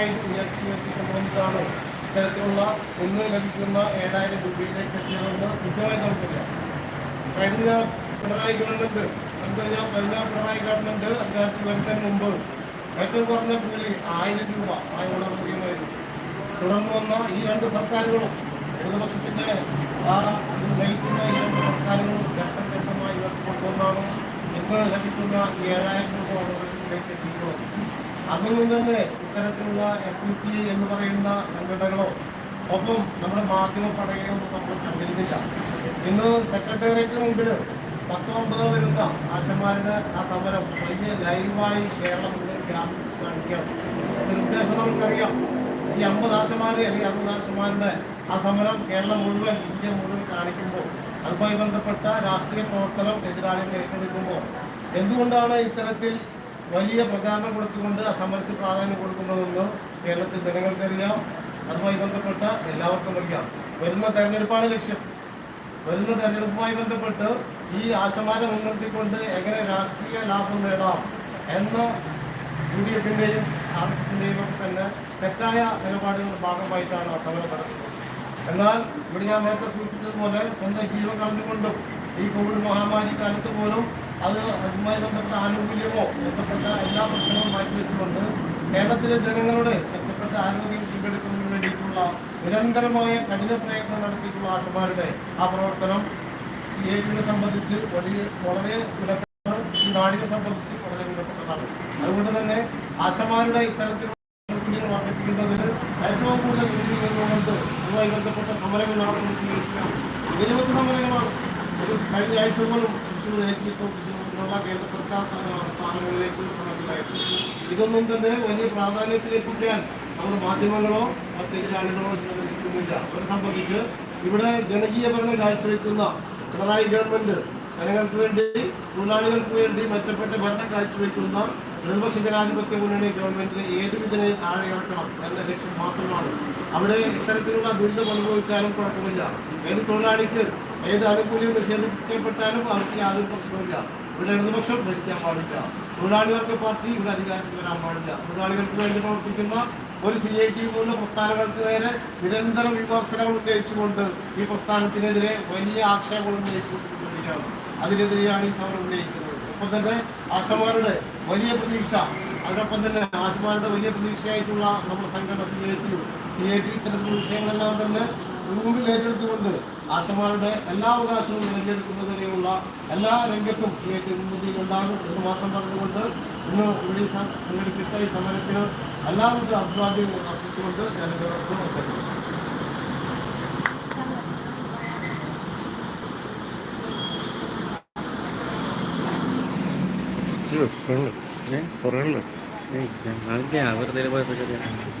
പിണറായി ഉയർത്തി ഉയർത്തിക്കൊണ്ടുവന്നിട്ടാണ് ഇത്തരത്തിലുള്ള ഒന്ന് ലഭിക്കുന്ന ഏഴായിരം രൂപയിലേക്ക് എത്തിയതെന്ന് കൃത്യമായി നമുക്കറിയാം. കഴിഞ്ഞ പിണറായി ഗവൺമെന്റ് നമുക്കറിയാം കഴിഞ്ഞ പിണറായി ഗവൺമെന്റ് അധികാരത്തിൽ വരുന്നതിന് മുമ്പ് ഏറ്റവും കുറഞ്ഞ കൂലി ആയിരം രൂപ ആയി ഉണർന്നുകയുമായിരുന്നു തുടർന്ന് വന്ന ഈ രണ്ട് സർക്കാരുകളും പ്രതിപക്ഷത്തിന്റെ ആ നയിക്കുന്ന ഈ രണ്ട് സർക്കാരുകളും ഘട്ടം ഘട്ടമായി ഉയർത്തിക്കൊണ്ടുവന്നാണ് ഇന്ന് ലഭിക്കുന്ന ഏഴായിരം രൂപ ഉണർവിലേക്ക് എത്തിയിട്ടുള്ളത് അതൊന്നും തന്നെ ഇത്തരത്തിലുള്ള എസ് എം സി എന്ന് പറയുന്ന സംഘടനകളോ ഒപ്പം നമ്മുടെ മാധ്യമ പടകളൊന്നും നമ്മൾ കണ്ടിരുന്നില്ല. ഇന്ന് സെക്രട്ടേറിയറ്റിന് മുമ്പിൽ പത്തോ അമ്പതോ വരുന്ന ആശന്മാരുടെ ആ സമരം വലിയ ലൈവായി കേരളം കാണിക്കുകയാണ് നിർദ്ദേശം നമുക്കറിയാം. ഈ അമ്പത് ആശന്മാര് അല്ലെങ്കിൽ അറുപത് ആശന്മാരുടെ ആ സമരം കേരളം മുഴുവൻ ഇന്ത്യ മുഴുവൻ കാണിക്കുമ്പോൾ അതുമായി ബന്ധപ്പെട്ട രാഷ്ട്രീയ പ്രവർത്തനം എതിരാളികൾ ഏറ്റെടുക്കുമ്പോൾ എന്തുകൊണ്ടാണ് ഇത്തരത്തിൽ വലിയ പ്രചാരണം കൊടുത്തുകൊണ്ട് ആ സമരത്തിൽ പ്രാധാന്യം കൊടുക്കുന്നതെന്ന് കേരളത്തിൽ ജനങ്ങൾക്കറിയാം അതുമായി ബന്ധപ്പെട്ട എല്ലാവർക്കും അറിയാം. വരുന്ന തെരഞ്ഞെടുപ്പാണ് ലക്ഷ്യം. വരുന്ന തെരഞ്ഞെടുപ്പുമായി ബന്ധപ്പെട്ട് ഈ ആശമാരെ മുൻനിർത്തിക്കൊണ്ട് എങ്ങനെ രാഷ്ട്രീയ ലാഭം നേടാം എന്ന് യു ഡി എഫിന്റെയും ആർ എസ് എസിന്റെയും ഒക്കെ തന്നെ തെറ്റായ നിലപാടുകളുടെ ഭാഗമായിട്ടാണ് ആ സമരം നടക്കുന്നത്. എന്നാൽ ഇവിടെ ഞാൻ നേരത്തെ സൂചിപ്പിച്ചതുപോലെ സ്വന്തം ജീവൻ കളഞ്ഞുകൊണ്ടും ഈ കോവിഡ് മഹാമാരി കാലത്ത് പോലും അത് അതുമായി ബന്ധപ്പെട്ട ആനുകൂല്യമോ ബന്ധപ്പെട്ട എല്ലാ പ്രശ്നങ്ങളും മാറ്റിവെച്ചുകൊണ്ട് കേരളത്തിലെ ജനങ്ങളുടെ മെച്ചപ്പെട്ട ആരോഗ്യം വീണ്ടെടുക്കുന്നതിന് വേണ്ടിയിട്ടുള്ള നിരന്തരമായ കഠിന പ്രയത്നം നടത്തിയിട്ടുള്ള ആശമാരുടെ ആ പ്രവർത്തനം ഏറ്റിനെ സംബന്ധിച്ച് വലിയ വളരെ വിലപ്പെട്ട ഈ നാടിനെ സംബന്ധിച്ച് വളരെ വിലപ്പെട്ടതാണ്. അതുകൊണ്ട് തന്നെ ആശമാരുടെ ഇത്തരത്തിലുള്ള വർദ്ധിപ്പിക്കുന്നതിന് ഏറ്റവും കൂടുതൽ മുന്നിൽ അതുമായി ബന്ധപ്പെട്ട സമരങ്ങൾ നടത്തുന്നു നിരവധി സമരങ്ങളാണ്. കഴിഞ്ഞ ആഴ്ച പോലും തൃശ്ശൂർ എ ടി എസ് കേന്ദ്ര സർക്കാർ സ്ഥാന- സ്ഥാനങ്ങളിലേക്ക് ശ്രമത്തിലായിരുന്നു ഇതൊന്നും തന്നെ വലിയ പ്രാധാന്യത്തിലെത്തിക്കാൻ നമ്മുടെ മാധ്യമങ്ങളോ മറ്റ് എതിരാളികളോ അവരെ സംബന്ധിച്ച് ഇവിടെ ജനകീയ ഭരണം കാഴ്ചവെക്കുന്ന പിണറായി ഗവൺമെന്റ് ജനങ്ങൾക്ക് വേണ്ടി തൊഴിലാളികൾക്ക് വേണ്ടി മെച്ചപ്പെട്ട ഭരണം കാഴ്ചവെക്കുന്ന പ്രതിപക്ഷ ജനാധിപത്യ മുന്നണി ഗവൺമെന്റിന് ഏതുവിധനെ താഴെ ഇറക്കണം എന്ന ലക്ഷ്യം മാത്രമാണ്. അവിടെ ഇത്തരത്തിലുള്ള ദുരിതം അനുഭവിച്ചാലും കുഴപ്പമില്ല. ഏത് തൊഴിലാളിക്ക് ഏത് ആനുകൂല്യം നിഷേധിക്കപ്പെട്ടാലും അവർക്ക് യാതൊരു പ്രശ്നമില്ല ഇവിടെ ഇടതുപക്ഷം ഭരിക്കാൻ പാടില്ല. തൊഴിലാളികൾക്ക് പാർട്ടി ഇവിടെ അധികാരത്തിൽ വരാൻ പാടില്ല. തൊഴിലാളികൾക്ക് വേണ്ടി പ്രവർത്തിക്കുന്ന ഒരു സി ഐ ടി പോലുള്ള പ്രസ്ഥാനങ്ങൾക്ക് നേരെ നിരന്തരം വിമർശനങ്ങൾ ഉന്നയിച്ചുകൊണ്ട് ഈ പ്രസ്ഥാനത്തിനെതിരെ വലിയ ആക്ഷേപങ്ങൾ ഉന്നയിച്ചുകൊണ്ടിരിക്കുകയാണ്. അതിനെതിരെയാണ് ഈ സമരം ഉന്നയിക്കുന്നത്. ഒപ്പം തന്നെ ആശമാരുടെ വലിയ പ്രതീക്ഷ അതിനൊപ്പം തന്നെ ആശമാരുടെ വലിയ പ്രതീക്ഷയായിട്ടുള്ള നമ്മുടെ സംഘടന സി ഐ ഇത്തരത്തിലുള്ള വിഷയങ്ങളെല്ലാം തന്നെ മുൻപിൽ ഏറ്റെടുത്തുകൊണ്ട് ആശമാരുടെ എല്ലാ അവകാശവും നേടിയെടുക്കുന്നതിനെയുള്ള എല്ലാ രംഗത്തും സി ഐ ഉണ്ടാകും എന്ന് മാത്രം പറഞ്ഞുകൊണ്ട് ഇന്ന് ഇവിടെ സംഘടിപ്പിച്ച ഈ സമരത്തിന് എല്ലാവിധ അഭിവാദ്യങ്ങളും അർപ്പിച്ചുകൊണ്ട് ഞാൻ ഇവർക്ക് അവസരം കുറവുള്ളൂ ഞങ്ങൾക്ക് അവരുടെ പോയപ്പോ ചെറിയ എല്ലാവരും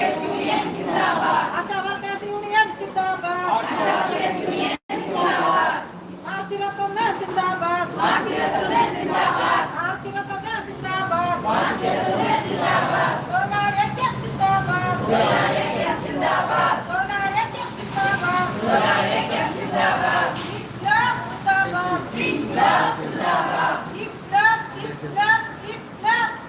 Gracias.